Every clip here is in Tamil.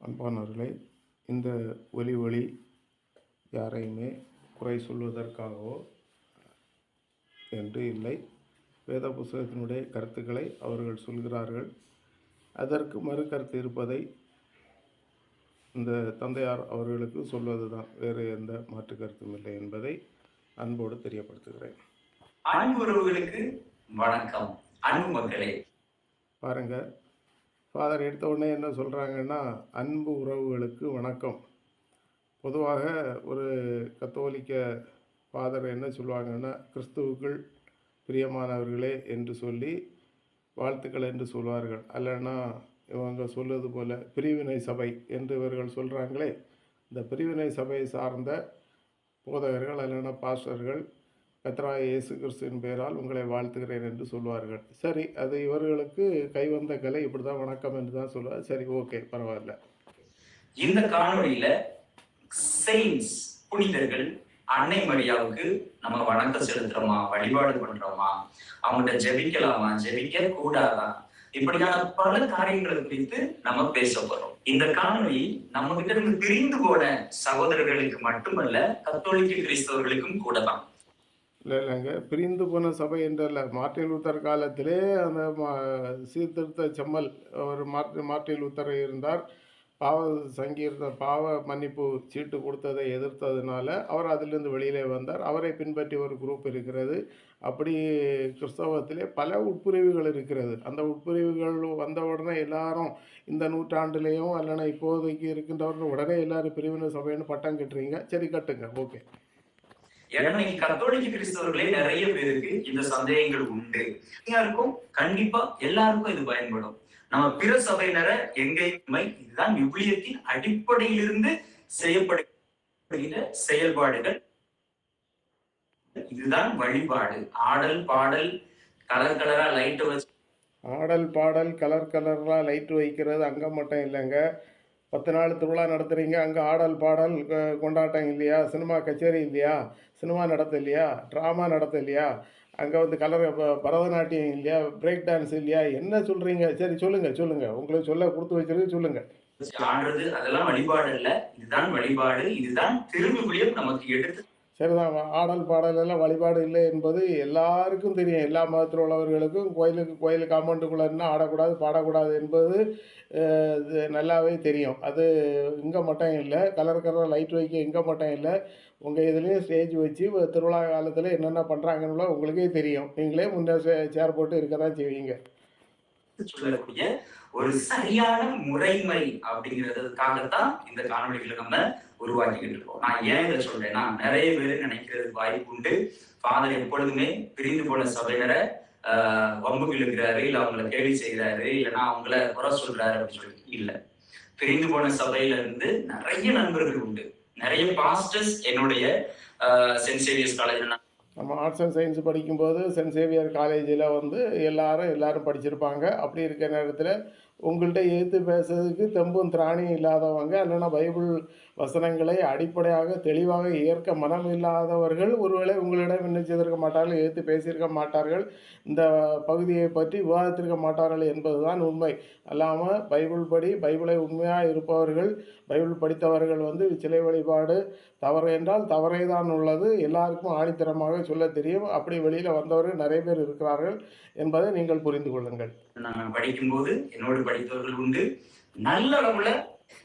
அன்பானவர்களே இந்த ஒலி ஒளி யாரையுமே குறை சொல்வதற்காகவோ என்று இல்லை. வேத புஸ்தகத்தினுடைய கருத்துக்களை அவர்கள் சொல்கிறார்கள். அதற்கு மறு கருத்து இருப்பதை இந்த தந்தையார் அவர்களுக்கு சொல்வது தான் வேறு எந்த மாற்று கருத்தும் இல்லை என்பதை அன்போடு தெரியப்படுத்துகிறேன். அன்பு உறவுகளுக்கு வணக்கம். அன்பு மக்களே. பாருங்க ஃபாதர் எடுத்த உடனே என்ன சொல்கிறாங்கன்னா அன்பு உறவுகளுக்கு வணக்கம். பொதுவாக ஒரு கத்தோலிக்க ஃபாதர் என்ன சொல்லுவாங்கன்னா கிறிஸ்துவுக்குள் பிரியமானவர்களே என்று சொல்லி வாழ்த்துக்கள் என்று சொல்வார்கள். அல்லனா இவங்க சொல்வது போல் பிரிவினை சபை என்று இவர்கள் சொல்கிறாங்களே இந்த பிரிவினை சபையை சார்ந்த போதகர்கள் அல்லனா பாஸ்டர்கள் கத்ரா இயேசு கிறிஸ்துவின் பெயரால் உங்களை வாழ்த்துகிறேன் என்று சொல்வார்கள். சரி அது இவர்களுக்கு கைவந்த கலை இப்படி தான் வணக்கம் என்று தான் சொல்லுவார் சரி ஓகே பரவாயில்ல. இந்த காணொலியில செயின்ஸ் புனிதர்கள் அன்னை மரியாவுக்கு நம்ம வணக்கம் செலுத்துறோமா வழிபாடு பண்றோமா அவங்கள்ட்ட ஜெபிக்கலாமா ஜெபிக்க கூடாதா இப்படியான பல காரியங்களை குறித்து நம்ம பேச போறோம். இந்த காணொலி நம்ம கிட்ட இருந்து பிரிந்து போன சகோதரர்களுக்கு மட்டுமல்ல கத்தோலிக்க கிறிஸ்தவர்களுக்கும் கூட தான் இல்லை இல்லைங்க பிரிந்து போன சபை என்றல்ல. மார்ட்டின் லூத்தர் காலத்திலே அந்த மா- சீர்திருத்த செம்மல் ஒரு மார்ட்டி மார்ட்டின் லூத்தர் இருந்தார். பாவ சங்கீர்த்த பாவ மன்னிப்பு சீட்டு கொடுத்ததை எதிர்த்ததுனால அவர் அதிலிருந்து வெளியிலே வந்தார். அவரை பின்பற்றி ஒரு குரூப் இருக்கிறது. அப்படி கிறிஸ்தவத்திலே பல உட்பிரிவுகள் இருக்கிறது. அந்த உட்பிரிவுகள் வந்த உடனே எல்லாரும் இந்த நூற்றாண்டுலேயும் அல்லனா இப்போதைக்கு இருக்கின்றவர்கள் உடனே எல்லாரும் பிரிவினை சபைன்னு பட்டம் கட்டுறீங்க. சரி கட்டுங்க. ஓகே. ஏன்னா நீங்க கத்தோலிக்க கிறிஸ்தவர்களே நிறைய பேருக்கு இந்த சந்தேகங்கள் உண்டு. யாருக்கும் கண்டிப்பா எல்லாருக்கும் இது பயன்படும். நம்ம பிற சபையினரை எங்கேயுமே இதுதான் விவிலியத்தின் அடிப்படையிலிருந்து செய்யப்படுகிற செயல்பாடுகள். இதுதான் வழிபாடு. ஆடல் பாடல் கலர் கலரா லைட் வச்சு ஆடல் பாடல் கலர் கலராக லைட் வைக்கிறது அங்கே மட்டும் இல்லைங்க. பத்து நாள் திருவிழா நடத்துகிறீங்க அங்கே ஆடல் பாடல் கொண்டாட்டம் இல்லையா? சினிமா கச்சேரி இல்லையா? சினிமா நடத்த இல்லையா ட்ராமா நடத்த இல்லையா அங்கே வந்து கலர் பரதநாட்டியம் இல்லையா? பிரேக் டான்ஸ் இல்லையா? என்ன சொல்கிறீங்க சரி சொல்லுங்கள் சொல்லுங்கள் உங்களுக்கு சொல்ல கொடுத்து வச்சிருக்கு சொல்லுங்கள் ஆடுறது அதெல்லாம் வழிபாடு இல்ல. இதுதான் வழிபாடு. இதுதான் திருவிவிலியம் நமக்கு எடுத்து. சரிதான். ஆடல் பாடல் எல்லாம் வழிபாடு இல்லை என்பது எல்லாருக்கும் தெரியும். எல்லா மதத்தில் உள்ளவர்களுக்கும் கோயிலுக்கு கோயில் காம்பவுண்டுக்குள்ளே இருந்தால் ஆடக்கூடாது பாடக்கூடாது என்பது நல்லாவே தெரியும். அது இங்கே மட்டும் இல்லை. கலர் கலர் லைட் வைக்க இங்கே மட்டும் இல்லை. உங்கள் இதுலேயும் ஸ்டேஜ் வச்சு திருவிழா காலத்தில் என்னென்ன பண்ணுறாங்கன்னு உங்களுக்கே தெரியும். நீங்களே முன்னே சேர் போட்டு இருக்க தான் செய்வீங்க. சொல்லக்கூடிய ஒரு சரியான முறைமை அப்படிங்கிறதுக்காக தான் இந்த காணொலிகளை நம்ம உருவாக்கிக்கிட்டு இருக்கோம். நான் ஏன் இதை சொல்றேன்னா நிறைய பேர் நினைக்கிறது வாய்ப்பு உண்டு. ஃபாதர் எப்பொழுதுமே பிரிந்து போன சபையினரை வம்பு வம்புக்கு இழுக்கிறாரு இல்லை அவங்கள கேள்வி செய்கிறாரு இல்லைன்னா அவங்கள குறை சொல்றாரு அப்படின்னு சொல்லி இல்லை. பிரிந்து போன சபையில இருந்து நிறைய நண்பர்கள் உண்டு. நிறைய பாஸ்டர்ஸ் என்னுடைய சென்ட் சேவியர்ஸ் காலேஜ்ல நம்ம ஆர்ட்ஸ் அண்ட் சயின்ஸ் படிக்கும்போது சென்ட் சேவியர் காலேஜில் வந்து எல்லாரும் எல்லாரும் படிச்சிருப்பாங்க. அப்படி இருக்கிற நேரத்தில் உங்கள்கிட்ட எதிர்த்து பேசுறதுக்கு தெம்பும் திராணியும் இல்லாதவங்க இல்லைன்னா பைபிள் வசனங்களை அடிப்படையாக தெளிவாக ஏற்க மனம் இல்லாதவர்கள் ஒருவேளை உங்களிடம் என்ன செய்திருக்க மாட்டார்கள் எதிர்த்து பேசியிருக்க மாட்டார்கள் இந்த பகுதியை பற்றி விவாதித்திருக்க மாட்டார்கள் என்பதுதான் உண்மை. அல்லாமல் பைபிள் படி பைபிளை உண்மையாக இருப்பவர்கள் பைபிள் படித்தவர்கள் வந்து சிலை வழிபாடு தவறு என்றால் தவறே தான் உள்ளது. எல்லாருக்கும் ஆணித்தரமாக சொல்ல தெரியும். அப்படி வெளியில் வந்தவர்கள் நிறைய பேர் இருக்கிறார்கள் என்பதை நீங்கள் புரிந்து கொள்ளுங்கள். நான் படிக்கும்போது என்னோடு படித்தவர்கள் உண்டு. நல்ல அளவுல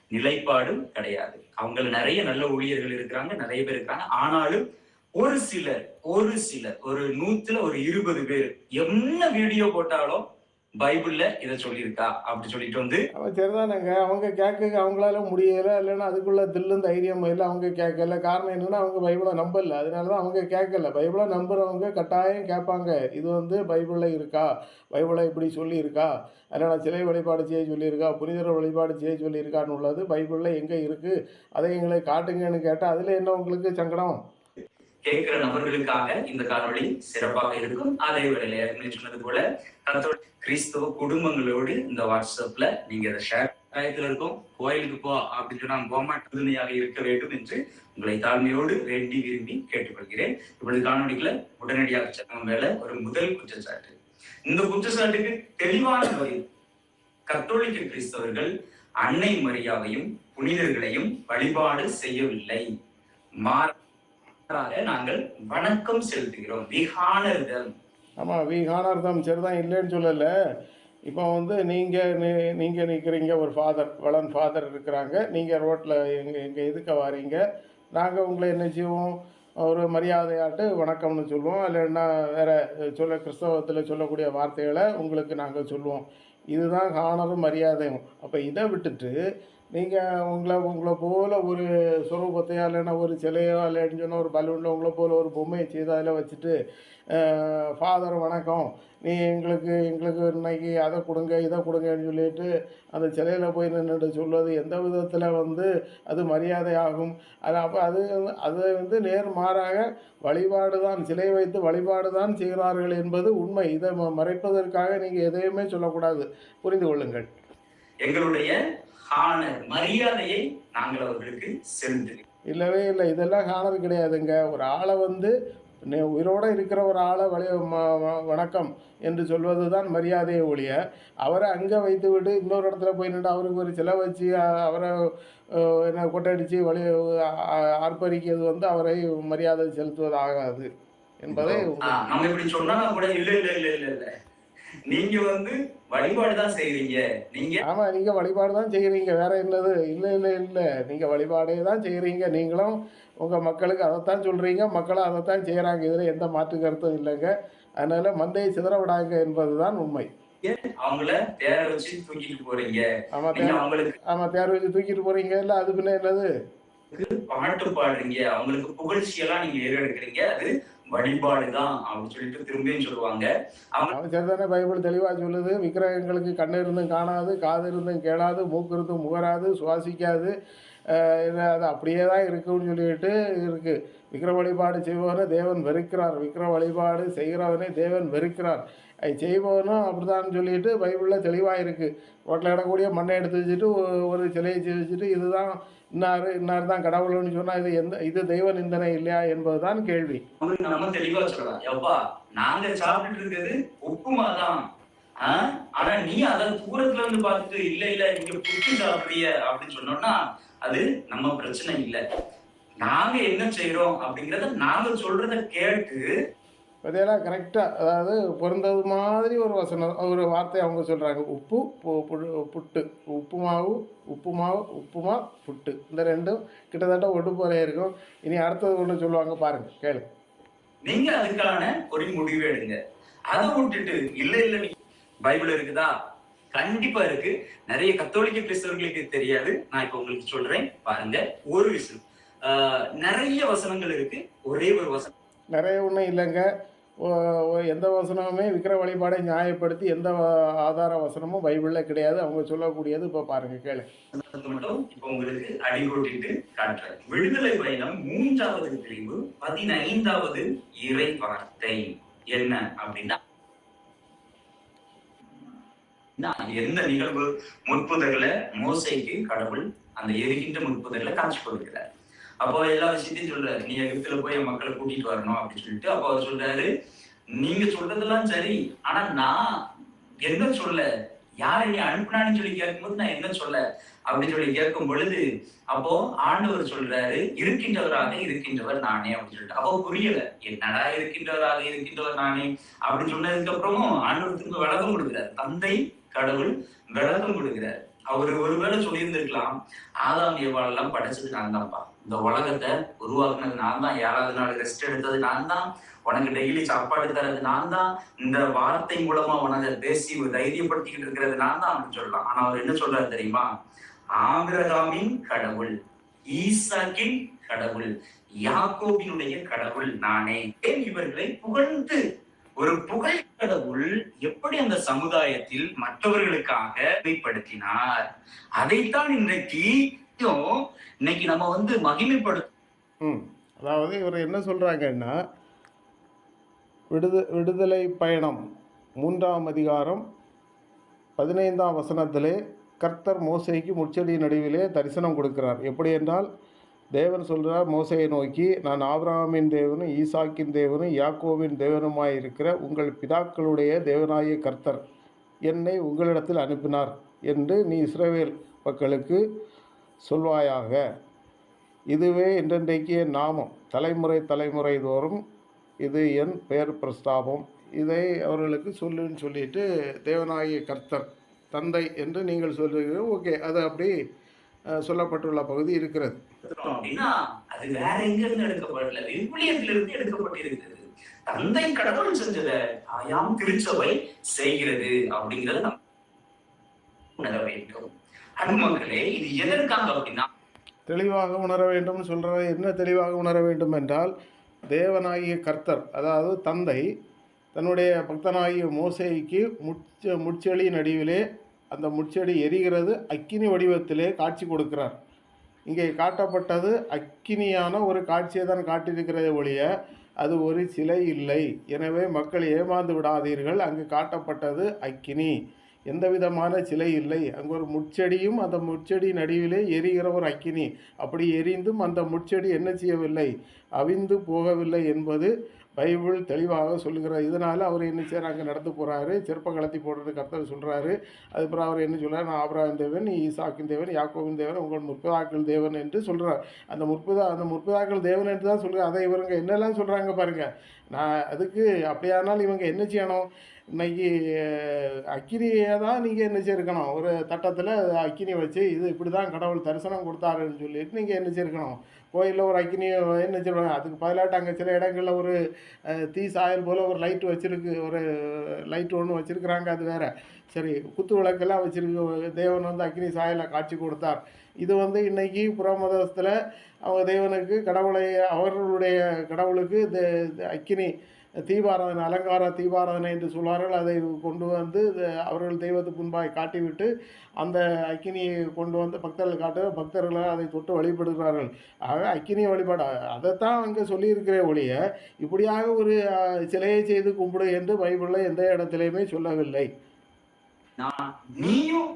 நிலைப்பாடும் கிடையாது. அவங்கள நிறைய நல்ல ஊழியர்கள் இருக்கிறாங்க நிறைய பேர் இருக்காங்க. ஆனாலும் ஒரு சிலர் ஒரு சிலர் ஒரு நூத்துல ஒரு இருபது பேர் என்ன வீடியோ போட்டாலும் பைபிள்ல இதை சொல்லியிருக்கா அப்படி சொல்லிட்டு வந்து அவன் சரிதானங்க. அவங்க கேட்க அவங்களால முடியலை இல்லைன்னா அதுக்குள்ள தில்லும் தைரியம் இல்லை அவங்க கேட்கல. காரணம் என்னன்னா அவங்க பைபிளை நம்பல. அதனால தான் அவங்க கேட்கல. பைபிளை நம்புறவங்க கட்டாயம் கேட்பாங்க. இது வந்து பைபிளில் இருக்கா? பைபிளை இப்படி சொல்லியிருக்கா? அதனால் சிலை வழிபாடு செய்ய சொல்லியிருக்கா? புனிதர் வழிபாடு செய்ய சொல்லியிருக்கான்னு உள்ளது பைபிளில் எங்கே இருக்குது அதை எங்களை காட்டுங்கன்னு கேட்டால் அதில் என்ன உங்களுக்கு சங்கடம்? கேட்கிற நபர்களுக்காக இந்த காணொளி சிறப்பாக இருக்கும். அதே வேளையில சொன்னது போல கிறிஸ்தவ குடும்பங்களோடு இந்த வாட்ஸ்அப்ல நீங்க இதை ஷேர் டயத்துல இருக்கும். கோயிலுக்கு போ அப்படின்னு சொன்னா போமாட்டுதனையாக இருக்க வேண்டும் என்று உங்களை தாழ்மையோடு வேண்டி விரும்பி கேட்டுக்கொள்கிறேன். இப்படி காணொலிகளை உடனடியாக சட்டம் மேல ஒரு முதல் குற்றச்சாட்டு. இந்த குற்றச்சாட்டுக்கு தெளிவான பதில். கத்தோலிக்க கிறிஸ்தவர்கள் அன்னை மரியாதையும் புனிதர்களையும் வழிபாடு செய்யவில்லை. மாறாக நாங்கள் வணக்கம் செலுத்துகிறோம். விகானர்கள் ஆமாம் வி வீகானார்த்தம் சரிதான் இல்லைன்னு சொல்லலை. இப்போ வந்து நீங்கள் நீங்கள் நிற்கிறீங்க ஒரு ஃபாதர் வளன் ஃபாதர் இருக்கிறாங்க. நீங்கள் ரோட்டில் எங்கள் எங்கள் இதுக்க வாரீங்க? நாங்கள் உங்களை என்ன செய்வோம்? ஒரு மரியாதையாட்டு வணக்கம்னு சொல்லுவோம். இல்லைன்னா வேறு சொல்ல கிறிஸ்தவத்தில் சொல்லக்கூடிய வார்த்தைகளை உங்களுக்கு நாங்கள் சொல்லுவோம். இதுதான் காணதும் மரியாதையும். அப்போ இதை விட்டுட்டு நீங்கள் உங்களை உங்களை போல் ஒரு சுரூபத்தையோ இல்லைன்னா ஒரு சிலையோ இல்லைன்னு சொன்னால் ஒரு பலூனில் உங்களை போல் ஒரு பொம்மையை செய்து அதில் வச்சுட்டு ஃபாதர் வணக்கம். நீ எங்களுக்கு எங்களுக்கு இன்னைக்கு அதை கொடுங்க இதை கொடுங்கன்னு சொல்லிட்டு அந்த சிலையில் போய் நின்றுட்டு சொல்வது எந்த விதத்தில் வந்து அது மரியாதை ஆகும்? அது அப்போ அது அது வந்து நேர்மாறாக வழிபாடு தான் சிலை வைத்து வழிபாடு தான் செய்கிறார்கள் என்பது உண்மை. இதை ம- மறைப்பதற்காக நீங்கள் எதையுமே சொல்லக்கூடாது. புரிந்து கொள்ளுங்கள். எங்களுடைய ஹானர் மரியாதையை நாங்கள் அவர்களுக்கு செலுத்துகிறோம் இல்லவே இல்லை. இதெல்லாம் காணது கிடையாதுங்க. ஒரு ஆளை வந்து உயிரோட இருக்கிற ஒரு ஆளை வழி வணக்கம் என்று சொல்வது தான் மரியாதையை ஒழிய அவரை அங்கே வைத்து விட்டு இன்னொரு இடத்துல போய் நின்று அவருக்கு ஒரு சிலை வச்சு அவரை என்ன கொட்டடிச்சு வழி ஆர்ப்பரிக்கிறது வந்து அவரை மரியாதை செலுத்துவது ஆகாது என்பதை ஆ, நம்ம இப்படி சொன்னா கூட இல்ல இல்ல இல்ல இல்ல இல்ல நீங்க வந்து வழிபாடு தான் செய்றீங்க. நீங்க ஆமாம் நீங்கள் வழிபாடு தான் செய்கிறீங்க வேற என்னது? இல்லை இல்லை இல்லை. நீங்கள் வழிபாடே தான் செய்கிறீங்க நீங்களும் உங்கள் மக்களுக்கு அதைத்தான் சொல்கிறீங்க மக்களும் அதைத்தான் செய்கிறாங்க இதில் எந்த மாற்று கருத்தும் இல்லைங்க. அதனால் மந்தையை சிதற விடாங்க என்பது தான் உண்மை அவங்கள தேர வச்சு தூக்கிட்டு போறீங்க? ஆமாம் நீங்க தேர் அவங்களுக்கு ஆமாம் தேர் வச்சு தூக்கிட்டு போகிறீங்க இல்லை அது பின்ன என்னது? பாட்டு பாடுறீங்க. அவங்களுக்கு புகழ்ச்சி எல்லாம் நீங்க ஏறெடுக்கிறீங்க. அது வழிபாடுதான் அப்படின்னு சொல்லிட்டு திரும்பியும் சொல்லுவாங்க. அவன் பைபிள் தெளிவாக சொல்லுது. விக்கிரகங்களுக்கு கண்ணு இருந்தும் காணாது காது இருந்தும் கேளாது மூக்கு இருந்தும் முகராது சுவாசிக்காது. அது அப்படியே தான் இருக்குன்னு சொல்லிட்டு இருக்குது விக்கிர வழிபாடு செய்பவனை தேவன் வெறுக்கிறார். விக்கிர வழிபாடு செய்கிறவனை தேவன் வெறுக்கிறார். அது செய்வோனும் அப்படிதான் சொல்லிட்டு பைபிளில் தெளிவாக இருக்குது ரோட்டில் இடக்கூடிய மண்ணை எடுத்து வச்சுட்டு ஒரு சிலையை வச்சுட்டு இதுதான் இன்னார் இன்னார் தான் கடவுள்னு சொன்னால் இது எந்த இது தெய்வ நிந்தனை இல்லையா என்பது தான் கேள்வி நம்ம தெளிவாக சொல்லலாம் எப்பா நாங்கள் சாப்பிட்டுட்டு இருக்கிறது உப்புமா தான் ஆஹ் ஆனா நீ அதை தூரத்துல இருந்து பார்த்துட்டு இல்ல இல்ல நீங்க புட்டு சாப்பிடுறிய அப்படின்னு சொன்னோம்னா அது நம்ம பிரச்சனை இல்லை. நாங்க என்ன செய்யறோம் அப்படிங்கறத நாங்க சொல்றத கேட்டு அதெல்லாம் கரெக்டாக அதாவது பிறந்தது மாதிரி ஒரு வசனம் ஒரு வார்த்தை அவங்க சொல்கிறாங்க உப்பு புட்டு. உப்பு மாவு உப்பு மாவு உப்புமா புட்டு. இந்த ரெண்டும் கிட்டத்தட்ட ஒட்டு போலே இருக்கும். இனி அடுத்தது ஒன்று சொல்லுவாங்க பாருங்கள் கேளு நீங்க அதுக்கான ஒரு முடிவு எடுங்க. அதை விட்டுட்டு இல்ல இல்ல நீ பைபிள் இருக்குதா? கண்டிப்பா இருக்கு. நிறைய கத்தோலிக்க கிறிஸ்தவர்களுக்கு தெரியாது. நான் இப்ப உங்களுக்கு சொல்றேன் பாருங்க. ஒரு விஷயம். நிறைய வசனங்கள் இருக்கு. ஒரே ஒரு வசனம். நிறைய ஒன்றும் இல்லைங்க. எந்த வசனமுமே விக்கிர வழிபாடை நியாயப்படுத்தி எந்த ஆதார வசனமும் பைபிளில் கிடையாது. அவங்க சொல்லக்கூடியது இப்போ பாருங்க கேளு. மட்டும் உங்களுக்கு அடிகோட்டிட்டு காட்டுறேன் விடுதலை பயணம் மூன்றாவது பிரிவு பதினைந்தாவது இறை வார்த்தை என்ன அப்படின்னா எந்த நிகழ்வு முற்புதர்களை மோசைக்கு கடவுள் அந்த எரிகின்ற முற்புதர்களை காட்சி கொடுக்கிறார். அப்போ எல்லா விஷயத்தையும் சொல்றாரு. நீ எகிப்துல போய் என் மக்களை கூட்டிட்டு வரணும் அப்படின்னு சொல்லிட்டு அப்போ அவர் சொல்றாரு நீங்க சொல்றதெல்லாம் சரி ஆனா நான் என்ன சொல்ல? யாரை நீ அனுப்புனான்னு சொல்லி கேட்கும்போது நான் என்ன சொல்ல? அப்படின்னு சொல்லி கேட்கும் பொழுது அப்போ ஆண்டவர் சொல்றாரு இருக்கின்றவராக இருக்கின்றவர் நானே அப்படின்னு சொல்லிட்டு. அப்போ புரியல என்னடா இருக்கின்றவராக இருக்கின்றவர் நானே? அப்படின்னு சொன்னதுக்கு அப்புறமும் ஆண்டவர் திரும்ப விளக்கம் கொடுக்கிறார். தந்தை கடவுள் விளக்கம் கொடுக்கிறார். அவர் ஒருவேளை சொல்லியிருந்திருக்கலாம். ஆதாம் ஏவாள் எல்லாம் படைச்சது நான் தான்ப்பா இந்த உலகத்தை உருவாக்குனது நான் தான். ஏழாவது நாள் ரெஸ்ட் எடுத்தது நான் தான். உனக்கு டெய்லி சாப்பாடு தரது நான் தான். இந்த வார்த்தை மூலமா உனக்கு பேசி தைரியப்படுத்திக்கிட்டு இருக்கிறது நான் தான் அப்படின்னு சொல்லலாம். ஆனா அவர் என்ன சொல்றாரு தெரியுமா? ஆபிரகாமின் கடவுள் ஈசாக்கின் கடவுள் யாக்கோபினுடைய கடவுள் நானே. ஏன் இவர்களை புகழ்ந்து? ஒரு புகழ் கடவுள் எப்படி அந்த சமுதாயத்தில் மற்றவர்களுக்காக வெளிப்படுத்தினார்? அதைத்தான் இன்றைக்கு இன்னைக்கு நம்ம வந்து மகிமைப்படுத்த அதாவது இவர் என்ன சொல்கிறாங்கன்னா விடுத விடுதலை பயணம் மூன்றாம் அதிகாரம் பதினைந்தாம் வசனத்திலே கர்த்தர் மோசைக்கு முச்செடி நடுவிலே தரிசனம் கொடுக்கிறார். எப்படி என்றால் தேவன் சொல்கிறார் மோசையை நோக்கி நான் ஆபிரகாமின் தேவனும் ஈசாக்கின் தேவனும் யாக்கோவின் தேவனுமாய் இருக்கிற உங்கள் பிதாக்களுடைய தேவனாகிய கர்த்தர் என்னை உங்களிடத்தில் அனுப்பினார் என்று நீ இஸ்ரவேல் மக்களுக்கு சொல்வாயாக. இதுவே என்றென்றைக்கு நாமம். தலைமுறை தலைமுறை தோறும் இது என் பெயர் பிரஸ்தாபம். இதை அவர்களுக்கு சொல்லுன்னு சொல்லிட்டு தேவநாயகி கர்த்தர் தந்தை என்று நீங்கள் சொல்லுகிறீர்கள் ஓகே அது அப்படி சொல்லப்பட்டுள்ள பகுதி இருக்கிறது. அது வேற எங்க இருந்து எடுக்கப்படல? விவிலியத்திலிருந்து எடுக்கப்பட்டிருக்கிறது. தந்தை கடவுள் செஞ்சத தாயாம் திருச்சபை செய்கிறது அப்படிங்கிறது அன்புமக்களே இது எதற்காக அப்படின்னா தெளிவாக உணர வேண்டும் சொல்கிறது என்ன தெளிவாக உணர வேண்டும் என்றால் தேவனாகிய கர்த்தர் அதாவது தந்தை தன்னுடைய பக்தனாகிய மோசைக்கு முச்ச முச்செடி நடுவிலே அந்த முட்செடி எரிகிறது அக்கினி வடிவத்திலே காட்சி கொடுக்கிறார். இங்கே காட்டப்பட்டது அக்கினியான ஒரு காட்சியை தான் காட்டியிருக்கிறதே ஒழிய அது ஒரு சிலை இல்லை. எனவே மக்கள் ஏமாந்து விடாதீர்கள். அங்கு காட்டப்பட்டது அக்கினி. எந்த விதமான சிலை இல்லை. அங்கே ஒரு முட்செடியும் அந்த முட்செடி நடுவிலே எரிகிற ஒரு அக்கினி. அப்படி எரிந்தும் அந்த முட்செடி என்ன செய்யவில்லை? அவிந்து போகவில்லை என்பது பைபிள் தெளிவாக சொல்லுகிறார். இதனால் அவர் என்ன செய்கிறாங்க நடந்து போகிறாரு சிற்ப கலத்தி போடுறது கர்த்தர் சொல்கிறாரு அதுக்கப்புறம் அவர் என்ன சொல்கிறார் நான் ஆபிரகாம் தேவன் ஈசாக்கின் தேவன் யாக்கோவின் தேவன் உங்கள் முற்பதாக்கள் தேவன் என்று சொல்கிறார் அந்த முற்பதா அந்த முற்பதாக்கள் தேவன் என்று தான் சொல்கிறார் அதை இவருங்க என்னெல்லாம் சொல்கிறாங்க பாருங்கள் நான் அதுக்கு அப்படியானால் இவங்க என்ன செய்யணும்? இன்னைக்கு அக்கினியை தான் நீங்கள் என்ன செய்யணும் ஒரு தட்டத்தில் அக்கினி வச்சு இது இப்படி தான் கடவுள் தரிசனம் கொடுத்தாருன்னு சொல்லிட்டு நீங்கள் என்ன செய்யணும் கோயிலில் ஒரு அக்கினியை என்ன செய்வாங்க அதுக்கு பதிலாட்டு அங்கே சில இடங்களில் ஒரு தீ சாயல் போல் ஒரு லைட் வச்சிருக்கு ஒரு லைட் ஒன்று வச்சுருக்குறாங்க அது வேறு. சரி குத்து விளக்கெல்லாம் வச்சுருக்கு தேவன் வந்து அக்னி சாயலை காட்சி கொடுத்தார். இது வந்து இன்றைக்கி புறமதத்தில் அவங்க தேவனுக்கு கடவுளை அவர்களுடைய கடவுளுக்கு அக்கினி தீபாராதனை அலங்கார தீபாராதனை என்று சொல்வார்கள் அதை கொண்டு வந்து அவர்கள் தெய்வத்துக்கு முன்பாய் காட்டிவிட்டு அந்த அக்கினியை கொண்டு வந்து பக்தர்கள் காட்ட பக்தர்கள் அதை தொட்டு வழிபடுகிறார்கள். ஆக அக்கினி வழிபாடு அதைத்தான் அங்கே சொல்லியிருக்கிற ஒழிய இப்படியாக ஒரு சிலையை செய்து கும்பிடு என்று பைபிளில் எந்த இடத்திலையுமே சொல்லவில்லை. நீயும்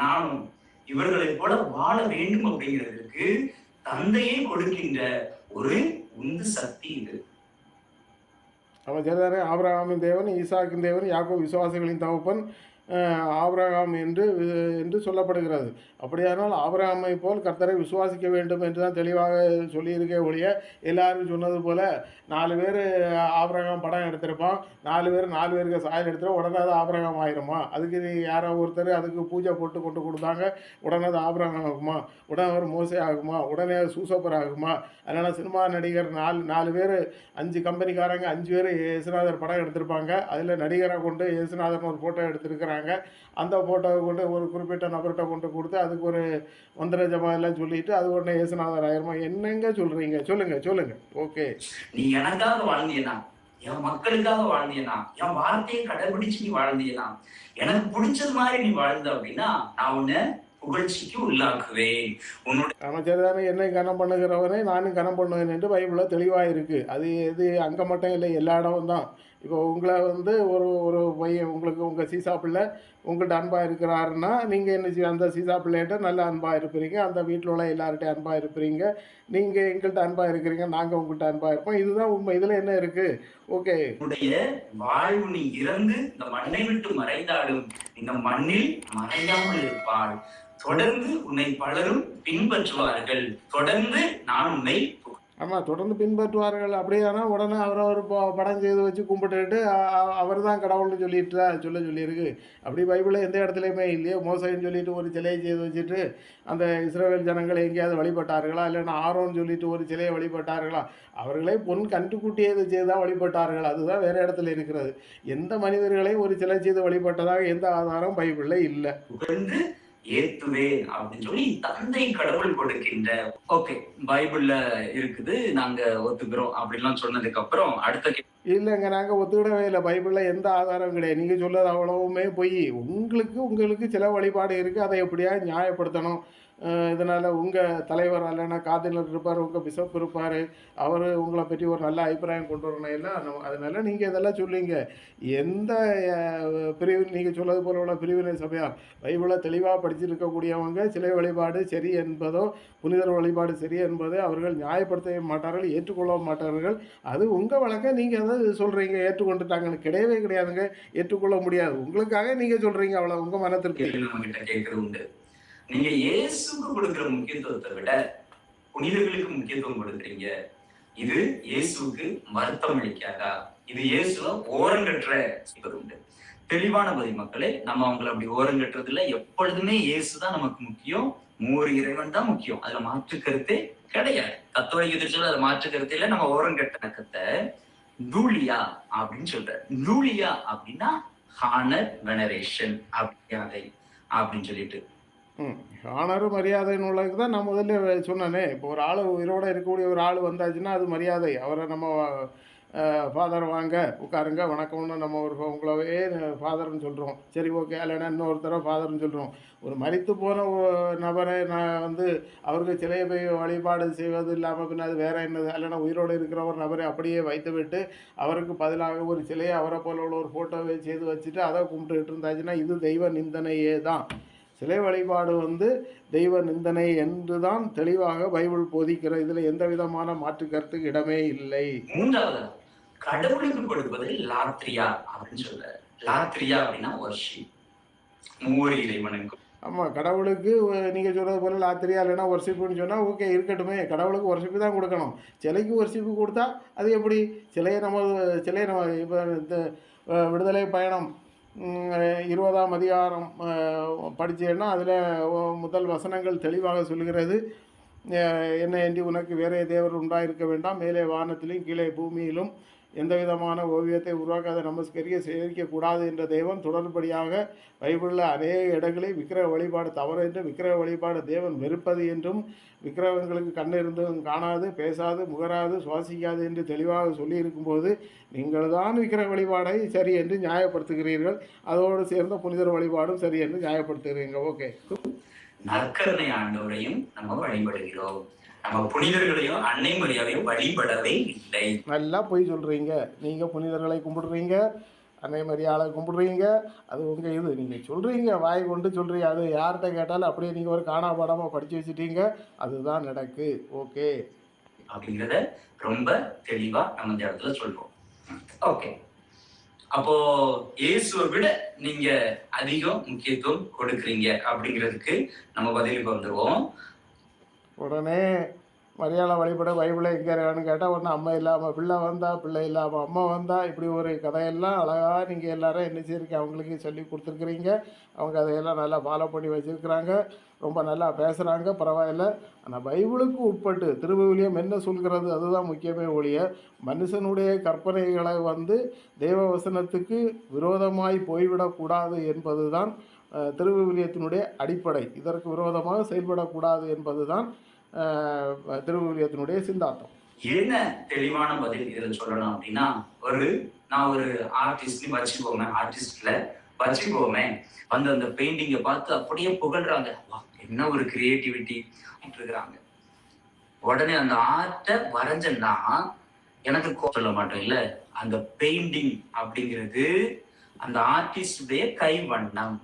நானும் இவர்களை போல வாழ வேண்டும் அப்படிங்கிறதுக்கு தந்தையே கொடுக்கின்ற ஒரு உந்து சக்தி இருக்கு அவன் சரிதானே ஆபிரகாமின் தேவன் ஈசாக்கின் தேவன் யாக்கோ விசுவாசிகளின் தகப்பன் அஹ், ஆபிரகாம் என்று என்று சொல்லப்படுகிறது. அப்படியானால் ஆபிரகாமை போல் கர்த்தரை விசுவாசிக்க வேண்டும் என்று தான் தெளிவாக சொல்லியிருக்கே ஒழிய எல்லாரும் சொன்னது போல் நாலு பேர் ஆபிரகாம் படம் எடுத்திருப்பான் நாலு பேர் நாலு பேருக்கு சாயல் எடுத்துருவோம் உடனே அது ஆபிரகாம் ஆயிருமா? அதுக்கு நீ யாரோ ஒருத்தர் அதுக்கு பூஜை போட்டு கொண்டு கொடுத்தாங்க. உடனே அது ஆபிரகாம் ஆகுமா? உடனே ஒரு மோசே ஆகுமா? உடனே அது சூசப்பர் ஆகுமா? அதனால் சினிமா நடிகர் நாலு நாலு பேர் அஞ்சு கம்பெனிக்காரங்க அஞ்சு பேர் இயேசுநாதர் படம் எடுத்திருப்பாங்க. அதில் நடிகரை கொண்டு இயேசுநாதர்னு ஒரு ஃபோட்டோ எடுத்திருக்கிறாங்க. அந்த ஃபோட்டோவை கொண்டு ஒரு குறிப்பிட்ட நபர்கிட்ட கொண்டு கொடுத்து அதுக்கு ஒரு மந்திர ஜபம் எல்லாம் சொல்லிட்டு அது உடனே இயேசுநாதர் ஆயிருமா என்னங்க சொல்கிறீங்க சொல்லுங்கள் சொல்லுங்கள் ஓகே நீ எனக்காக வாழ்ந்தியனா என் மக்களுக்காக வாழ்ந்தியனா என் வார்த்தையை கடைபிடிச்சு நீ வாழ்ந்தியனா எனக்கு பிடிச்சது மாதிரி நீ வாழ்ந்த அப்படின்னா நான் உன்னை புகழ்ச்சிக்கு உள்ளாக்குவேன். உன்னோட அமைச்சர் தானே என்னை கனம் பண்ணுகிறவனே நானும் கனம் பண்ணுவேன் என்று பைபிளில் தெளிவாக இருக்குது அது இது அங்கே மட்டும் இல்லை எல்லா இடமும் தான். இப்போ உங்களை வந்து ஒரு ஒரு பையன் உங்களுக்கு உங்கள் சீசா பிள்ளை உங்கள்கிட்ட அன்பாக இருக்கிறாருன்னா நீங்கள் என்ன செய்ய அந்த சீசா பிள்ளைகிட்ட நல்ல அன்பாக இருப்பீங்க. அந்த வீட்டில் உள்ள எல்லார்கிட்டையும் அன்பாக இருப்பீங்க. நீங்கள் எங்கள்கிட்ட அன்பாக இருக்கிறீங்க நாங்கள் உங்கள்கிட்ட அன்பாக இருப்போம். இதுதான் உண்மை. இதில் என்ன இருக்குது ஓகே. வாழ்வு நீ இறந்து இந்த மண்ணை விட்டு மறைந்தாலும் இந்த மண்ணில் மறையாமல் இருப்பாள் தொடர்ந்து உன்னை பலரும் பின்பற்றுவார்கள். தொடர்ந்து நான் உன்னை ஆமாம் தொடர்ந்து பின்பற்றுவார்கள். அப்படியானா உடனே அவரை ஒரு படம் செய்து வச்சு கும்பிட்டுட்டு அவர் தான் கடவுள்னு சொல்லிட்டு தான் சொல்ல சொல்லியிருக்கு. அப்படி பைபிளில் எந்த இடத்துலையுமே இல்லையே மோசைன்னு சொல்லிட்டு ஒரு சிலையை செய்து வச்சுட்டு அந்த இஸ்ரேல் ஜனங்கள் எங்கேயாவது வழிபட்டார்களா? இல்லைன்னா ஆரோன்னு சொல்லிட்டு ஒரு சிலையை வழிபட்டார்களா? அவர்களே பொன் கண்டுக்குட்டியை இதை செய்து தான் வழிபட்டார்கள். அதுதான் வேறு இடத்துல இருக்கிறது. எந்த மனிதர்களையும் ஒரு சிலை செய்து வழிபட்டதாக எந்த ஆதாரம் பைபிளில் இல்லை. ஏத்துவேன் அப்படின்னு சொல்லி தந்தை கடவுள் கொடுக்கின்ற ஓகே பைபிள்ல இருக்குது. நாங்க ஒத்துக்கிறோம் அப்படின்லாம் சொன்னதுக்கு அப்புறம் அடுத்த இல்லைங்க நாங்க ஒத்துக்கிடவே இல்லை. பைபிள்ல எந்த ஆதாரம் கிடையாது. நீங்க சொல்றது அவ்வளவுமே போய். உங்களுக்கு உங்களுக்கு சில வழிபாடு இருக்கு. அதை எப்படியா நியாயப்படுத்தணும். இதனால் உங்கள் தலைவர் இல்லைன்னா கார்டினல் இருப்பார் உங்கள் பிஷப் இருப்பார். அவர் உங்களை பற்றி ஒரு நல்ல அபிப்பிராயம் கொண்டு வரணும். எல்லாம் அதனால் நீங்கள் இதெல்லாம் சொல்லுவீங்க எந்த பிரிவு நீங்கள் சொல்லது போல உள்ள பிரிவினை சபையார் பைபிளை தெளிவாக படிச்சிருக்கக்கூடியவங்க சிலை வழிபாடு சரி என்பதோ புனிதர் வழிபாடு சரி என்பதை அவர்கள் நியாயப்படுத்தவே மாட்டார்கள் ஏற்றுக்கொள்ள மாட்டார்கள். அது உங்கள் வழக்கம் நீங்கள் அதை சொல்கிறீங்க ஏற்றுக்கொண்டுட்டாங்கன்னு. கிடையவே கிடையாதுங்க. ஏற்றுக்கொள்ள முடியாது. உங்களுக்காக நீங்கள் சொல்கிறீங்க அவ்வளோ உங்கள் மனத்திற்கு. உண்டு. நீங்க இயேசுக்கு கொடுக்கிற முக்கியத்துவத்தை விட புனிதர்களுக்கு முக்கியத்துவம் கொடுக்குறீங்க. இது இயேசுக்கு வருத்தம் அளிக்காதா? இது இயேசுவ ஓரங்கற்ற உண்டு. தெளிவான பதி மக்களே நம்ம அவங்களை அப்படி ஓரங்கட்டுறதுல எப்பொழுதுமே இயேசுதான் நமக்கு முக்கியம். மூறு இறைவன் தான் முக்கியம். அதுல மாற்று கருத்தே கிடையாது. கத்தோலிக்க திருச்சல அதை மாற்று கருத்தையில இல்ல. நம்ம ஓரங்கட்டணக்கத்தை லூலியா அப்படின்னு சொல்ற லூலியா அப்படின்னா ஹானர் வெனரேஷன் அப்படியாதை அப்படின்னு சொல்லிட்டு ம். ஆனரும் மரியாதைன்னு உள்ளதுக்கு தான் நான் முதல்ல சொன்னேனே. இப்போ ஒரு ஆள் உயிரோட இருக்கக்கூடிய ஒரு ஆள் வந்தாச்சுன்னா அது மரியாதை. அவரை நம்ம ஃபாதர் வாங்க உட்காருங்க வணக்கம்னு நம்ம ஒரு உங்களவே ஃபாதர்னு சொல்கிறோம் சரி ஓகே இல்லைன்னா இன்னொருத்தரை ஃபாதர்னு சொல்கிறோம் ஒரு மறித்து போன நபரை நான் வந்து அவருக்கு சிலையை போய் வழிபாடு செய்வது இல்லாமல் பின்ன அது வேறு என்னது? இல்லைன்னா உயிரோடு இருக்கிற ஒரு நபரை அப்படியே வைத்து விட்டு அவருக்கு பதிலாக ஒரு சிலையை அவரை போல உள்ள ஒரு ஃபோட்டோவை செய்து வச்சுட்டு அதை கும்பிட்டுக்கிட்டு இருந்தாச்சுன்னா இது தெய்வ நிந்தனையே தான். சிலை வழிபாடு வந்து தெய்வ நிந்தனை என்று தான் தெளிவாக பைபிள் போதிக்கிற இதில் எந்த விதமான மாற்று கருத்துக்கு இடமே இல்லை. மூன்றாவது கடவுளுக்கு கொடுப்பது லாத்ரியா அப்படின்னு சொல்ற லாத்ரியா அப்படின்னா வர்ஷிப் மூவர் இறைவனுக்கு. ஆமாம் கடவுளுக்கு நீங்கள் சொல்கிறது போல லாத்திரியா இல்லைன்னா ஒர்ஷிப்புன்னு சொன்னால் ஓகே இருக்கட்டுமே. கடவுளுக்கு ஒர்ஷிப்பு தான் கொடுக்கணும். சிலைக்கு ஒர்ஷிப்பு கொடுத்தா அது எப்படி? சிலையை நம்ம சிலையை நம்ம இப்போ இந்த விடுதலை பயணம். இருபதாம் அதிகாரம் படித்தேன்னா அதில் முதல் வசனங்கள் தெளிவாக சொல்கிறது என்ன என்று உனக்கு வேறே தேவர் உண்டாயிருக்க வேண்டாம். மேலே வானத்திலும் கீழே பூமியிலும் எந்த விதமான ஓவியத்தை உருவாக்காத நமஸ்கரிய சேகரிக்கக்கூடாது என்ற தெய்வம் தொடர்படியாக பைபிளில் அநேக இடங்களில் விக்கிரக வழிபாடு தவறு என்றும் விக்கிரக வழிபாடு தேவன் வெறுப்பது என்றும் விக்கிரகங்களுக்கு கண்ணிருந்தும் காணாது பேசாது முகராது சுவாசிக்காது என்று தெளிவாக சொல்லியிருக்கும்போது நீங்கள் தான் விக்கிரக வழிபாடை சரி என்று நியாயப்படுத்துகிறீர்கள். அதோடு சேர்ந்த புனிதர் வழிபாடும் சரி என்று நியாயப்படுத்துகிறீங்க ஓகே. நற்கருணை ஆண்டோரையும் நம்ம வழிபடுகிறோம். நம்ம புனிதர்களையும் அன்னை மரியாதையும் வழிபடவே இல்லை. நல்லா போய் சொல்கிறீங்க நீங்கள் புனிதர்களை கும்பிடுறீங்க அன்னை மரியாதை கும்பிடுறீங்க அது உங்கள் இது. நீங்கள் சொல்கிறீங்க வாய் கொண்டு சொல்கிறீங்க அது யார்கிட்ட கேட்டாலும் அப்படியே நீங்கள் ஒரு காணா பாடாமல் படித்து வச்சுட்டீங்க அதுதான் நடக்கு. ஓகே. அப்படிங்கிறத ரொம்ப தெளிவா நம்ம இந்த இடத்துல சொல்றோம். ஓகே. அப்போ இயேசுவை விட நீங்க அதிகம் முக்கியத்துவம் கொடுக்குறீங்க அப்படிங்கிறதுக்கு நம்ம பதிலுக்கு வந்துருவோம். உடனே மரியாதை வழிபட பைபிளை எங்கே இருக்கான்னு கேட்டால் ஒன்று அம்மா இல்லாமல் பிள்ளை வந்தா பிள்ளை இல்லாமல் அம்மா வந்தா இப்படி ஒரு கதையெல்லாம் அழகாக நீங்கள் எல்லாரும் என்ன செய்யிருக்க அவங்களுக்கு சொல்லி கொடுத்துருக்குறீங்க. அவங்க அதையெல்லாம் நல்லா ஃபாலோ பண்ணி வச்சுருக்குறாங்க. ரொம்ப நல்லா பேசுகிறாங்க பரவாயில்ல. ஆனால் பைபிளுக்கு உட்பட்டு திருவிவிலியம் என்ன சொல்கிறது? அதுதான் முக்கியமே ஒழிய மனுஷனுடைய கற்பனைகளை வந்து தெய்வ வசனத்துக்கு விரோதமாய் போய்விடக்கூடாது என்பது தான் திருவிவிலியத்தினுடைய அடிப்படை. இதற்கு விரோதமாக செயல்படக்கூடாது என்பது தான் திருவிவிலியத்தினுடைய சிந்தாந்தம் என்ன தெளிவான பதில் இதில் சொல்லணும் அப்படின்னா ஒரு நான் ஒரு ஆர்டிஸ்ட் வச்சுக்கோமே ஆர்டிஸ்ட்ல வச்சுக்கோமே வந்து அந்த பெயிண்டிங்கை பார்த்து அப்படியே புகழ்றாங்க. வா, என்ன ஒரு கிரியேட்டிவிட்டி இருக்கிறாங்க. உடனே அந்த ஆர்ட்டை வரைஞ்சேன்னா எனக்கு கோ- சொல்ல மாட்டோம் இல்ல அந்த பெயிண்டிங் அப்படிங்கிறது அந்த ஆர்டிஸ்டுடைய கைவண்ணம்.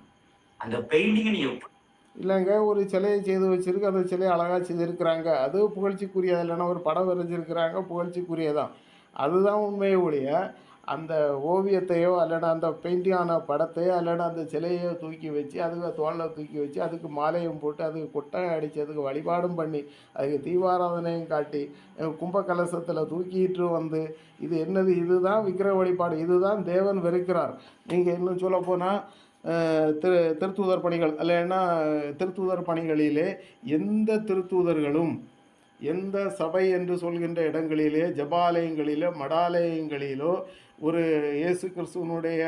அந்த பெயிண்டிங் நீ எப்படி இல்லைங்க ஒரு சிலையை செய்து வச்சுருக்கு அந்த சிலையை அழகாக செய்திருக்கிறாங்க. அது புகழ்ச்சிக்குரியது இல்லைன்னா ஒரு படம் வரைஞ்சிருக்கிறாங்க புகழ்ச்சிக்குரியதான் அதுதான் உண்மையை ஒழிய அந்த ஓவியத்தையோ அல்லனா அந்த பெயிண்டிங்கான படத்தையோ அல்லனா அந்த சிலையோ தூக்கி வச்சு அதுக்கு தோளில் தூக்கி வச்சு அதுக்கு மாலையும் போட்டு அதுக்கு கொட்டை அடித்து அதுக்கு வழிபாடும் பண்ணி அதுக்கு தீபாராதனையும் காட்டி கும்பகலசத்தில் கும்ப கலசத்தில் தூக்கிட்டு வந்து இது என்னது இதுதான் விக்கிரக வழிபாடு இதுதான் தேவன் வெறுக்கிறார். நீங்கள் இன்னும் சொல்லப்போனால் திரு திருத்தூதர் பணிகள் இல்லைன்னா திருத்தூதர் பணிகளிலே எந்த திருத்தூதர்களும் எந்த சபை என்று சொல்கின்ற இடங்களிலே ஜபாலயங்களிலோ மடாலயங்களிலோ ஒரு இயேசு கிறிஸ்துவனுடைய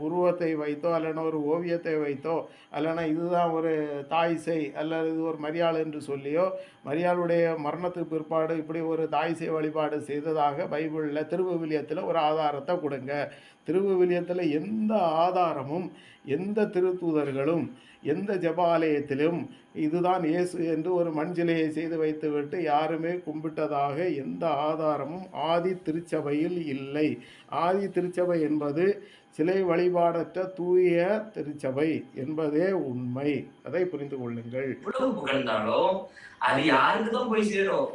உருவத்தை வைத்தோ அல்லனா ஒரு ஓவியத்தை வைத்தோ அல்லனா இதுதான் ஒரு தாய் அல்லது இது ஒரு மரியாள் என்று சொல்லியோ மரியாளுடைய மரணத்துக்கு பிற்பாடு இப்படி ஒரு தாய் வழிபாடு செய்ததாக பைபிளில் திருவிவிலியத்தில் ஒரு ஆதாரத்தை கொடுங்க. திருவிவிலியத்தில் எந்த ஆதாரமும் எந்த திருத்தூதர்களும் எந்த ஜபாலயத்திலும் இதுதான் இயேசு என்று ஒரு மண் சிலையை செய்து வைத்துவிட்டு யாருமே கும்பிட்டதாக எந்த ஆதாரமும் ஆதி திருச்சபையில் இல்லை. ஆதி திருச்சபை என்பது சிலை வழிபாடற்ற தூய திருச்சபை என்பதே உண்மை. அதை புரிந்து கொள்ளுங்கள். புகழ்ந்தாலும் அது யாருக்கு தான் போய் சேரும்?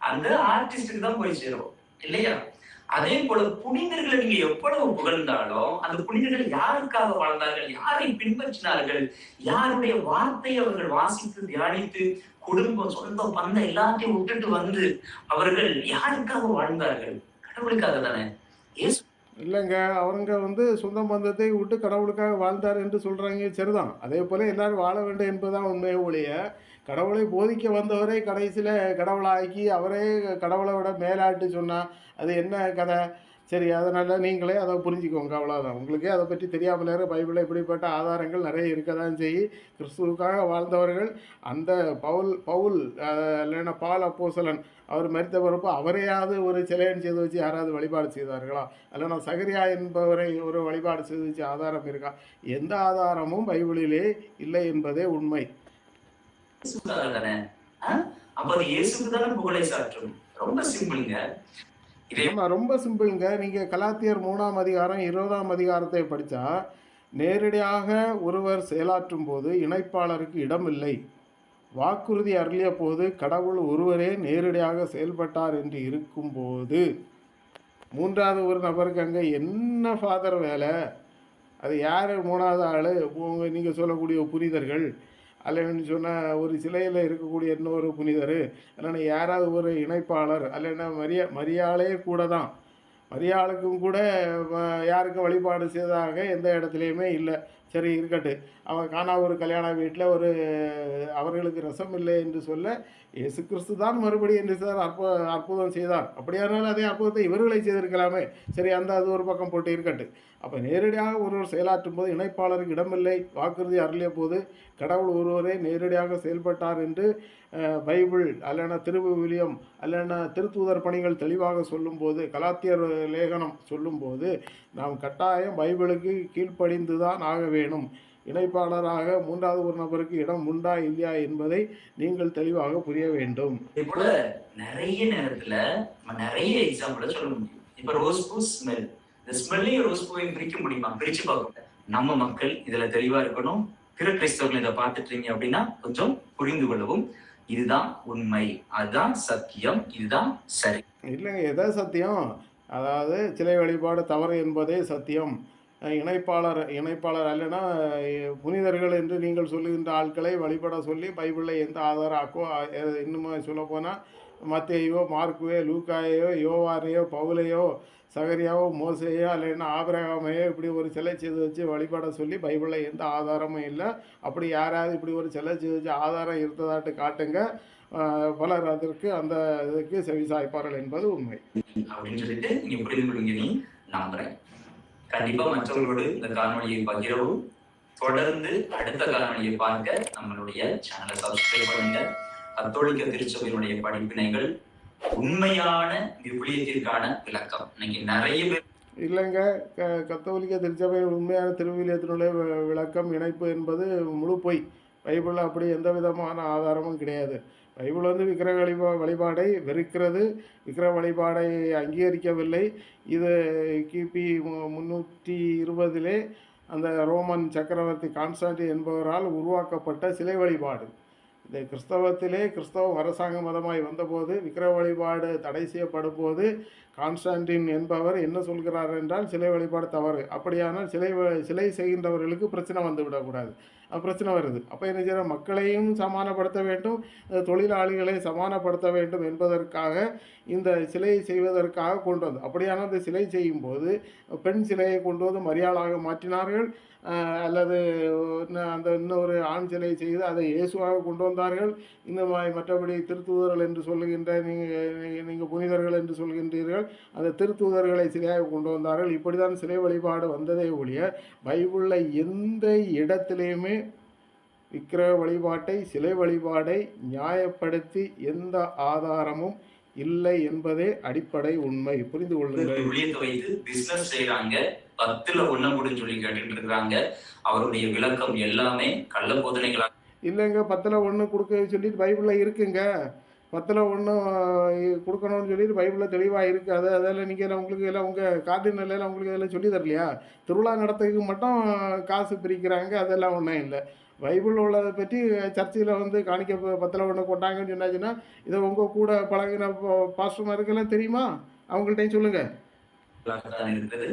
அந்த ஆர்டிஸ்டுக்கு தான் போய் சேரும். இல்லையா? அதே போல புனிதர்களை நீங்க எவ்வளவு புகழ்ந்தாலும் அந்த புனிதர்கள் யாருக்காக வாழ்ந்தார்கள் யாரை பின்பற்றினார்கள் யாருடைய வார்த்தை அவர்கள் வாசித்து தியானித்து குடும்பம் சொந்தம் பந்த எல்லாத்தையும் விட்டுட்டு வந்து அவர்கள் யாருக்காக வாழ்ந்தார்கள்? கடவுளுக்காக தானே? ஏசு இல்லைங்க அவங்க வந்து சொந்த பந்தத்தை விட்டு கடவுளுக்காக வாழ்ந்தார் என்று சொல்கிறாங்க சரிதான். அதே போல் எல்லாரும் வாழ வேண்டும் என்பதுதான் உண்மையை ஒழிய கடவுளை போதிக்க வந்தவரே கடைசியில் கடவுளாக்கி அவரே கடவுளை விட மேலாட்டு சொன்னால் அது என்ன கதை? சரி அதனால் நீங்களே அதை புரிஞ்சுக்கோங்க அவ்வளோதான் உங்களுக்கே அதை பற்றி தெரியாமல் நேரம் பைபிளில் இப்படிப்பட்ட ஆதாரங்கள் நிறைய இருக்க தான் செய்யும் கிறிஸ்துவுக்காக வாழ்ந்தவர்கள் அந்த பவுல் பவுல் இல்லைன்னா பால் அப்போசலன் அவர் மறித்த பிறப்பு அவரையாவது ஒரு சிலையன் செய்து வச்சு யாராவது வழிபாடு செய்தார்களா? இல்லைன்னா சகரியா என்பவரை ஒரு வழிபாடு செய்து வச்சு ஆதாரம் இருக்கா? எந்த ஆதாரமும் பைபிளிலே இல்லை என்பதே உண்மை. தானே அப்ப அது இயேசுக்கு தானே புகழை சாற்றும். ரொம்ப சிம்பிளுங்க. ஆமா ரொம்ப சிம்பிளுங்க. நீங்கள் கலாத்தியர் மூணாம் அதிகாரம் இருபதாம் அதிகாரத்தை படித்தா நேரடியாக ஒருவர் செயலாற்றும் போது இணைப்பாளருக்கு இடமில்லை. வாக்குறுதி அருளிய போது கடவுள் ஒருவரே நேரடியாக செயல்பட்டார் என்று இருக்கும்போது. மூன்றாவது ஒரு நபருக்கு அங்கே என்ன ஃபாதர் வேலை? அது யார் மூணாவது ஆள்? நீங்கள் சொல்லக்கூடிய புரிதர்கள். அல்லன்னு சொன்னால் ஒரு சிலையில் இருக்கக்கூடிய இன்னொரு புனிதர் இல்லைன்னா யாராவது ஒரு இணைப்பாளர் அல்லைன்னா மரியா மரியாளையே கூட தான் மரியாளுக்கும் கூட யாருக்கும் வழிபாடு செய்ததாக எந்த இடத்துலையுமே இல்லை. சரி இருக்கட்டு அவன் காணா ஒரு கல்யாண வீட்டில் ஒரு அவர்களுக்கு ரசம் இல்லை என்று சொல்ல இயேசு கிறிஸ்து தான் மறுபடி என்று சார் அற்பு அற்புதம் செய்தார். அப்படியானால் அதே அற்புதத்தை இவர்களை செய்திருக்கலாமே. சரி அந்த அது ஒரு பக்கம் போட்டு இருக்கட்டு அப்போ நேரடியாக ஒருவர் செயலாற்றும் போது இணைப்பாளருக்கு இடமில்லை. வாக்குறுதி அருளிய போது கடவுள் ஒருவரே நேரடியாக செயல்பட்டார் என்று பைபிள் அல்லனா திருவிவிலியம் அல்லனா திருத்தூதர் பணிகள் தெளிவாக சொல்லும்போது கலாத்தியர் லேகனம் சொல்லும்போது நாம் கட்டாயம் பைபிளுக்கு கீழ்ப்படிந்து தான் ஆக வேணும். இணைப்பாளராக மூன்றாவது ஒரு நபருக்கு இடம் உண்டா இல்லையா என்பதை நீங்கள் தெளிவாக புரிய வேண்டும். இதே போல நிறைய நேரத்துல நிறைய எக்ஸாம்பிள் சொல்ல முடியும். இப்ப ரோஸ் பூ ஸ்மெல் இந்த ஸ்மெல்லையும் ரோஸ் பூவையும் பிரிக்க முடியுமா? பிரிச்சு பார்க்க நம்ம மக்கள் இதுல தெளிவா இருக்கணும். பிற கிறிஸ்தவர்கள் இதை பார்த்துட்டு இருக்கீங்க அப்படின்னா கொஞ்சம் புரிந்து கொள்ளவும் இதுதான் உண்மை. அதுதான் சத்தியம். இதுதான் சரி. இல்லைங்க எதை சத்தியம்? அதாவது சிலை வழிபாடு தவறு என்பதே சத்தியம். இணைப்பாளர் இணைப்பாளர் அல்லனா புனிதர்கள் என்று நீங்கள் சொல்லுகின்ற ஆட்களை வழிபட சொல்லி பைபிளில் எந்த ஆதாரம் ஆக்கோ இன்னும் சொல்லப்போனால் மத்தையோ மார்க்குவே லூக்காயையோ யோவானையோ பவுலையோ சகரியாவோ மோசையோ இல்லைன்னா ஆபிரகாமையோ இப்படி ஒரு சிலை செய்து வச்சு வழிபட சொல்லி பைபிளில் எந்த ஆதாரமும் இல்லை. அப்படி யாராவது இப்படி ஒரு சிலை செய்து வச்சு ஆதாரம் இருந்ததாட்டு காட்டுங்க. பலர் அதற்கு அந்த இதுக்கு செவி சாய்ப்பார்கள் என்பது உண்மை. அப்படின்னு சொல்லிட்டு நீங்க புரிந்து நம்புறேன் கண்டிப்பா மற்றவர்களோடு இந்த காணொலியை பகிரவும். தொடர்ந்து அடுத்த காணொலியை பார்க்க நம்மளுடைய சேனலை சப்ஸ்கிரைப் பண்ணுங்க. கத்தோலிக்க திருச்சபையினுடைய படிப்பினைகள் உண்மையான விவிலியத்திற்கான விளக்கம். இன்னைக்கு நிறைய பேர் இல்லைங்க க கத்தோலிக்க திருச்சபையின் உண்மையான திருவிலியத்தினுடைய விளக்கம் இணைப்பு என்பது முழு பொய் பைபிளில் அப்படி எந்த விதமான ஆதாரமும் கிடையாது. பைபிள் வந்து விக்கிரக வழிபா வழிபாடை வெறுக்கிறது. விக்கிரக வழிபாடை அங்கீகரிக்கவில்லை. இது கிபி முன்னூற்றி இருபதிலே அந்த ரோமன் சக்கரவர்த்தி கான்ஸ்டான்டி என்பவரால் உருவாக்கப்பட்ட சிலை வழிபாடு. இந்த கிறிஸ்தவத்திலே கிறிஸ்தவம் அரசாங்க மதமாய் வந்தபோது விக்கிர வழிபாடு தடை செய்யப்படும் போது கான்ஸ்டான்டின் என்பவர் என்ன சொல்கிறார் என்றால் சிலை வழிபாடு தவறு. அப்படியானால் சிலை சிலை செய்கின்றவர்களுக்கு பிரச்சனை வந்து விடக்கூடாது. பிரச்சனை வருது. அப்போ என்ன செய்ய மக்களையும் சமானப்படுத்த வேண்டும் தொழிலாளிகளை சமானப்படுத்த வேண்டும் என்பதற்காக இந்த சிலையை செய்வதற்காக கொண்டு வந்து அப்படியானால் இந்த சிலை செய்யும்போது பெண் சிலையை கொண்டு வந்து மரியாளாக மாற்றினார்கள். அல்லது அந்த இன்னொரு ஆண் சிலை செய்து அதை இயேசுவாக கொண்டு வந்தார்கள். இந்த மாதிரி மற்றபடி திருத்தூதர்கள் என்று சொல்லுகின்ற நீங்கள் நீங்கள் புனிதர்கள் என்று சொல்கின்றீர்கள். அந்த திருத்தூதர்களை சிலையாக கொண்டு வந்தார்கள். இப்படி தான் சிலை வழிபாடு வந்ததே ஒழிய பைபிளில் எந்த இடத்திலையுமே விக்கிரக வழிபாட்டை சிலை வழிபாடை நியாயப்படுத்தி எந்த ஆதாரமும் இல்லை என்பதே அடிப்படை உண்மை. புரிந்து கொள்ளுங்கள். வைத்து பிசினஸ் செய்யறாங்க பத்துல ஒண்ண கூடன்னு சொல்லி கேட்டுட்டு இருக்கிறாங்க அவருடைய விளக்கம் எல்லாமே கள்ள போதனைகளா இல்லைங்க பத்தில் ஒன்று கொடுக்க சொல்லிட்டு பைபிளில் இருக்குங்க. பத்தில் ஒன்று கொடுக்கணும்னு சொல்லிட்டு பைபிளில் தெளிவாக இருக்குது அது அதெல்லாம் நீங்கள் எல்லாம் உங்களுக்கு எல்லாம் உங்கள் கார்டினல் எல்லாம் உங்களுக்கு இதெல்லாம் சொல்லி தரலையா? திருவிழா நடத்துறதுக்கு மட்டும் காசு பிரிக்கிறாங்க. அதெல்லாம் ஒன்றும் இல்லை. பைபிள் உள்ளதை பற்றி சர்ச்சையில் வந்து காணிக்க பத்தில் ஒன்று கொண்டாங்கன்னு சொன்னாச்சுன்னா இதை உங்கள் கூட பழகின பாஸ்டர்மாருக்கெல்லாம் தெரியுமா? அவங்கள்ட்டையும் சொல்லுங்கள் இருக்குது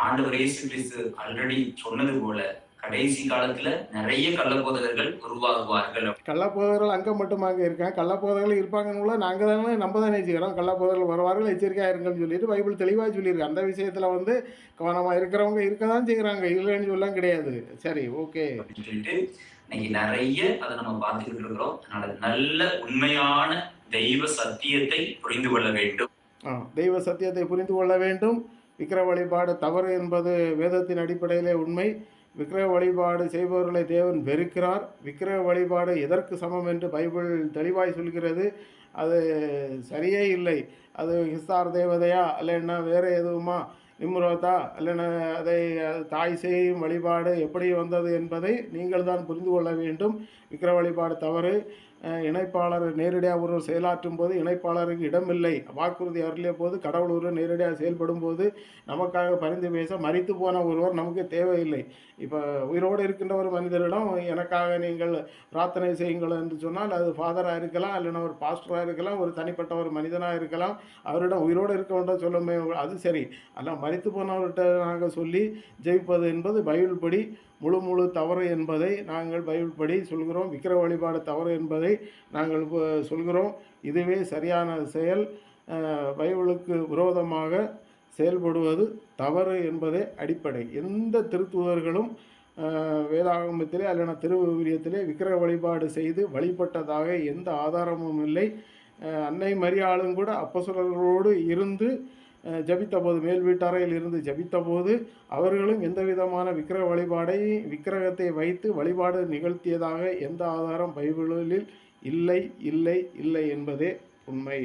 ஆண்டவர் இயேசு ஆல்ரெடி சொன்னது போல கடைசி காலத்துல நிறைய கள்ளபோதகர்கள் உருவாகுவார்கள் கள்ளப்போதர்கள் அங்கே மட்டும் அங்கே இருக்கேன் கள்ளப்போதர்கள் இருப்பாங்கன்னு நாங்கள் தானே நம்ம தானே செய்கிறோம் கள்ளப்போதர்கள் வருவார்கள் எச்சரிக்கையாக இருங்கன்னு சொல்லிட்டு பைபிள் தெளிவாக சொல்லியிருக்கு. அந்த விஷயத்தில் வந்து கவனமாக இருக்கிறவங்க இருக்க தான் செய்கிறாங்க இல்லைன்னு சொல்ல கிடையாது. சரி ஓகே. அப்படின்னு சொல்லிட்டு இன்னைக்கு நிறைய அதை நம்ம பார்த்துக்கிட்டு இருக்கிறோம். அதனால நல்ல உண்மையான தெய்வ சத்தியத்தை புரிந்து கொள்ள வேண்டும். தெய்வ சத்தியத்தை புரிந்து கொள்ள வேண்டும். விக்கிர வழிபாடு தவறு என்பது வேதத்தின் அடிப்படையிலே உண்மை. விக்கிர வழிபாடு செய்பவர்களை தேவன் வெறுக்கிறார். விக்கிர வழிபாடு எதற்கு சமம் என்று பைபிள் தெளிவாய் சொல்கிறது. அது சரியே இல்லை. அது ஹிஸ்தார் தேவதையா இல்லைன்னா வேறு எதுவுமா? நிம்ரோதா இல்லைன்னா அதை தாய் செய்யும் வழிபாடு எப்படி வந்தது என்பதை நீங்கள் தான் புரிந்து கொள்ள வேண்டும். விக்கிர வழிபாடு தவறு. இணைப்பாளர் நேரடியாக ஒருவர் செயலாற்றும் போது இணைப்பாளருக்கு இடமில்லை. வாக்குறுதி அருளிய போது கடவுள் ஒருவர் நேரடியாக செயல்படும் போது நமக்காக பரிந்து பேச மறித்து போன ஒருவர் நமக்கு தேவையில்லை. இப்போ உயிரோடு இருக்கின்ற ஒரு மனிதரிடம் எனக்காக நீங்கள் பிரார்த்தனை செய்யுங்கள் என்று சொன்னால் அது ஃபாதராக இருக்கலாம் இல்லைன்னா ஒரு பாஸ்டராக இருக்கலாம் ஒரு தனிப்பட்ட ஒரு மனிதனாக இருக்கலாம் அவரிடம் உயிரோடு இருக்க வேண்டாம் சொல்லுமே அது சரி. அல்ல மறித்து போனவர்கிட்ட நாங்கள் சொல்லி ஜெயிப்பது என்பது பைபிள் படி முழு முழு தவறு என்பதை நாங்கள் பைபிள் படி சொல்கிறோம். விக்கிர வழிபாடு தவறு என்பதை நாங்கள் சொல்கிறோம். இதுவே சரியான செயல். பைபிளுக்கு விரோதமாக செயல்படுவது தவறு என்பதே அடிப்படை. எந்த திருத்துவர்களும் வேதாகமத்திலே அல்லனா திருவிரியத்திலே விக்கிர வழிபாடு செய்து வழிபட்டதாக எந்த ஆதாரமும் இல்லை. அன்னை மரியாளும் கூட அப்பசுரர்களோடு இருந்து ஜபித்தபோது மேல் வீட்டறையில் இருந்து ஜபித்தபோது அவர்களும் எந்த விதமான விக்கிர வழிபாடை விக்கிரகத்தை வைத்து வழிபாடு நிகழ்த்தியதாக எந்த ஆதாரம் பைபிளில் இல்லை இல்லை இல்லை என்பதே உண்மை.